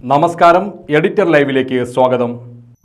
നമസ്കാരം എഡിറ്റർ ലൈവിലേക്ക് സ്വാഗതം.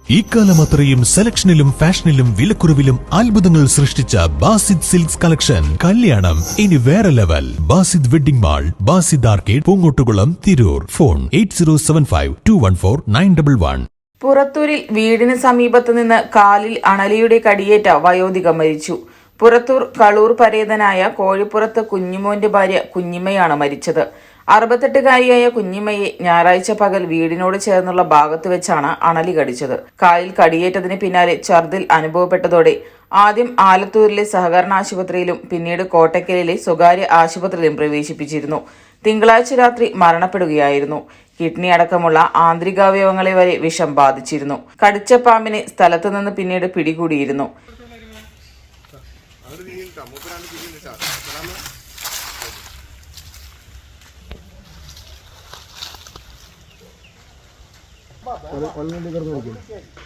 ഇക്കാലം അത്രയും സെലക്ഷനിലും ഫാഷനിലും വിലക്കുറവിലും അത്ഭുതങ്ങൾ സൃഷ്ടിച്ച ബാസിദ് സിൽക്സ് കളക്ഷൻ. കല്യാണം ഇനി വേറെ level. Basid wedding mall Basid arcade Poongottukulam Tirur. Phone eight zero seven five two one four nine double one. പുറത്തൂരിൽ വീടിന് സമീപത്ത് നിന്ന് കാലിൽ അണലിയുടെ കടിയേറ്റ വയോധിക മരിച്ചു. പുറത്തൂർ കളൂർ പരേതനായ കോഴിപ്പുറത്ത് കുഞ്ഞിമോന്റെ ഭാര്യ കുഞ്ഞിമ്മയാണ് മരിച്ചത്. അറുപത്തെട്ടുകാരിയായ കുഞ്ഞിമ്മയെ ഞായറാഴ്ച പകൽ വീടിനോട് ചേർന്നുള്ള ഭാഗത്ത് വെച്ചാണ് അണലി കടിച്ചത് കാലിൽ കടിയേറ്റതിന് പിന്നാലെ ഛർദിൽ അനുഭവപ്പെട്ടതോടെ ആദ്യം ആലത്തൂരിലെ സഹകരണ ആശുപത്രിയിലും പിന്നീട് കോട്ടക്കലിലെ സ്വകാര്യ ആശുപത്രിയിലും പ്രവേശിപ്പിച്ചിരുന്നു തിങ്കളാഴ്ച രാത്രി മരണപ്പെടുകയായിരുന്നു കിഡ്നി അടക്കമുള്ള ആന്തരികാവയവങ്ങളെ വരെ വിഷം ബാധിച്ചിരുന്നു കടിച്ച പാമ്പിനെ സ്ഥലത്തു നിന്ന് പിന്നീട് പിടികൂടിയിരുന്നു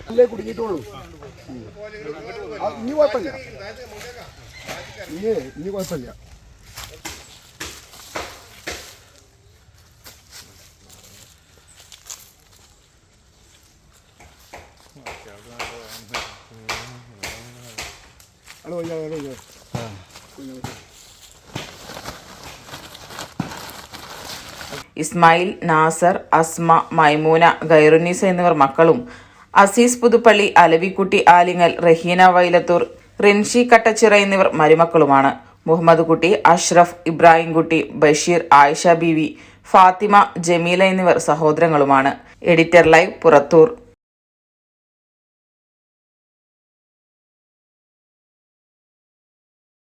അല്ലേ കുടുങ്ങിയിട്ടുള്ളൂ? ആ, ഇനി കുഴപ്പമില്ല. ഇനി ഇനി കുഴപ്പമില്ല. Hello hello hello Ismail Nasar Asma Maimoona Khairunnisa എന്നിവർ മക്കളും. അസീസ് പുതുപ്പള്ളി അലവിക്കുട്ടി ആലിങ്ങൽ റഹീന വൈലത്തൂർ റിൻഷി കട്ടച്ചിറ എന്നിവർ മരുമക്കളുമാണ്. മുഹമ്മദ് കുട്ടി അഷ്റഫ് ഇബ്രാഹിംകുട്ടി ബഷീർ ആയിഷ ബീവി ഫാത്തിമ ജമീല എന്നിവർ സഹോദരങ്ങളുമാണ്. Editor live Purathur.